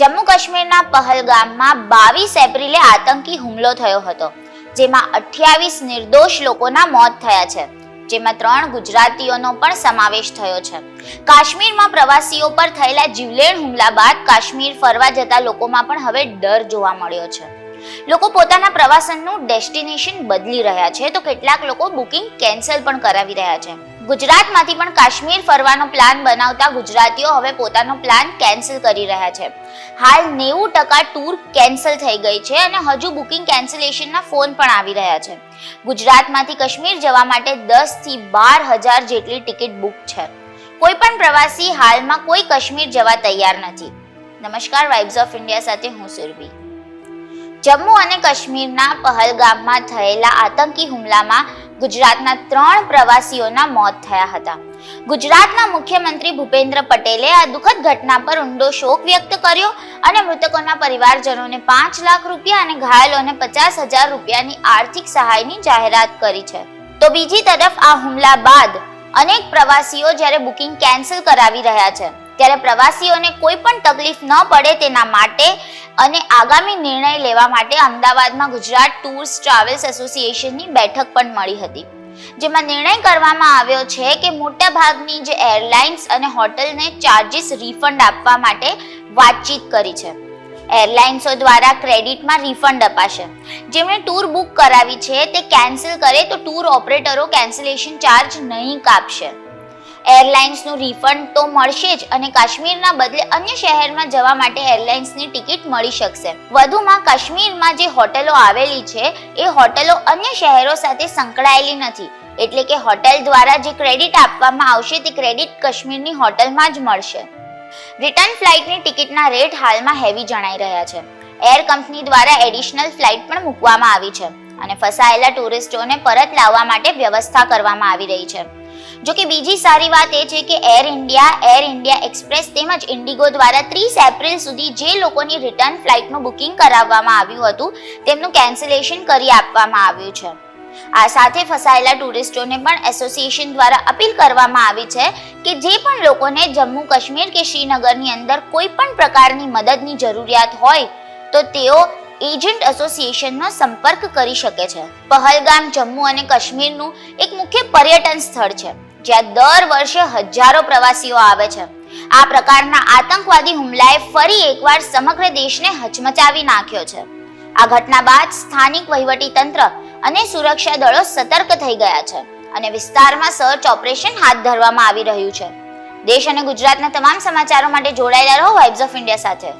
જમ્મુ કાશ્મીરના પહલગામમાં બાવીસ એપ્રિલે આતંકી હુમલો થયો હતો, જેમાં અઠ્યાવીસ નિર્દોષ લોકોના મોત થયા છે, જેમાં ત્રણ ગુજરાતીઓનો પણ સમાવેશ થયો છે. કાશ્મીરમાં પ્રવાસીઓ પર થયેલા જીવલેણ હુમલા બાદ કાશ્મીર ફરવા જતા લોકોમાં પણ હવે ડર જોવા મળ્યો છે. લોકો પોતાના પ્રવાસનનું ડેસ્ટિનેશન બદલી રહ્યા છે, તો કેટલાક લોકો બુકિંગ કેન્સલ પણ કરાવી રહ્યા છે. ગુજરાતમાંથી પણ કાશ્મીર ફરવાનો પ્લાન બનાવતા ગુજરાતીઓ હવે પોતાનો પ્લાન કેન્સલ કરી રહ્યા છે. હાલ નેવું ટકા ટૂર કેન્સલ થઈ ગઈ છે અને હજુ બુકિંગ કેન્સલેશનના ફોન પણ આવી રહ્યા છે. ગુજરાતમાંથી કાશ્મીર જવા માટે દસથી બાર હજાર જેટલી ટિકિટ બુક છે. કોઈ પણ પ્રવાસી હાલમાં કોઈ કાશ્મીર જવા તૈયાર નથી. નમસ્કાર વાઇબ્સ ઓફ ઇન્ડિયા સાથે હું સુરભી. જમ્મુ અને કાશ્મીરના પહલગામમાં થયેલા આતંકી હુમલામાં ગુજરાતના ત્રણ પ્રવાસીઓના મોત થયા હતા. ગુજરાતના મુખ્યમંત્રી ભૂપેન્દ્ર પટેલે આ દુઃખદ ઘટના પર ઊંડો શોક વ્યક્ત કર્યો અને મૃતકોના પરિવારજનોને પાંચ લાખ રૂપિયા અને ઘાયલોને પચાસ હજાર રૂપિયાની આર્થિક સહાયની જાહેરાત કરી છે. તો બીજી તરફ આ હુમલા બાદ અનેક પ્રવાસીઓ જ્યારે બુકિંગ કેન્સલ કરાવી રહ્યા છે. ત્યારે પ્રવાસીઓને કોઈ પણ તકલીફ ન પડે તેના માટે અને આગામી નિર્ણય લેવા માટે અમદાવાદમાં ગુજરાત ટૂર્સ ટ્રાવેલ્સ એસોસિએશનની બેઠક પણ મળી હતી. જેમાં નિર્ણય કરવામાં આવ્યો છે કે મોટા ભાગની જે એરલાઇન્સ અને હોટલને ચાર્જિસ રિફંડ આપવા માટે વાતચીત કરી છે. એરલાઇન્સો દ્વારા ક્રેડિટમાં રિફંડ અપાશે. જેમણે ટૂર બુક કરાવી છે તે કેન્સલ કરે તો ટૂર ઓપરેટરો કેન્સલેશન ચાર્જ નહીં કાપશે. એરલાઇન્સનું રિફંડ તો મળશે જ અને કાશ્મીરના બદલે અન્ય શહેરમાં જવા માટે એરલાઇન્સની ટિકિટ મળી શકશે. વધુમાં કાશ્મીરમાં જે હોટલો આવેલી છે, એ હોટલો અન્ય શહેરો સાથે સંકળાયેલી નથી. એટલે કે હોટેલ દ્વારા જે ક્રેડિટ આપવામાં આવશે, તે ક્રેડિટ કાશ્મીરની હોટલમાં જ મળશે. રિટર્ન ફ્લાઇટની ટિકિટના રેટ હાલમાં હેવી જણાઈ રહ્યા છે. એર કંપની દ્વારા એડિશનલ ફ્લાઇટ પણ મૂકવામાં આવી છે અને ફસાયેલા ટુરિસ્ટોને પરત લાવવા માટે વ્યવસ્થા કરવામાં આવી રહી છે. જો કે બીજી સારી વાત એ છે કે Air India Air India Express તેમજ ઇન્ડિગો દ્વારા ત્રીસ એપ્રિલ સુધી જે લોકોની રિટર્ન ફ્લાઇટનું બુકિંગ કરાવવામાં આવ્યું હતું, તેમનું કેન્સલેશન કરી આપવામાં આવ્યું છે. આ સાથે ફસાયેલા ટુરિસ્ટોને પણ એસોસિએશન દ્વારા અપીલ કરવામાં આવી છે કે જે પણ લોકોને જમ્મુ કાશ્મીર કે શ્રીનગરની અંદર કોઈ પણ પ્રકારની મદદની જરૂરિયાત હોય, તો તેઓ એજન્ટ એસોસિએશનનો સંપર્ક કરી શકે છે. પહલગામ, જમ્મુ અને કાશ્મીરનું એક મુખ્ય પર્યટન સ્થળ છે. જ્યાં દર વર્ષે હજારો પ્રવાસીઓ આવે છે. આ પ્રકારના આતંકવાદી હુમલાએ ફરી એકવાર સમગ્ર દેશને હચમચાવી નાખ્યો છે. આ ઘટના બાદ સ્થાનિક વહીવટી તંત્ર અને સુરક્ષા દળો સતર્ક થઈ ગયા છે અને વિસ્તારમાં સર્ચ ઓપરેશન હાથ ધરવામાં આવી રહ્યું છે. દેશ અને ગુજરાતના તમામ સમાચારો માટે જોડાયેલા રહો વાઇબ્સ ઓફ ઇન્ડિયા સાથે.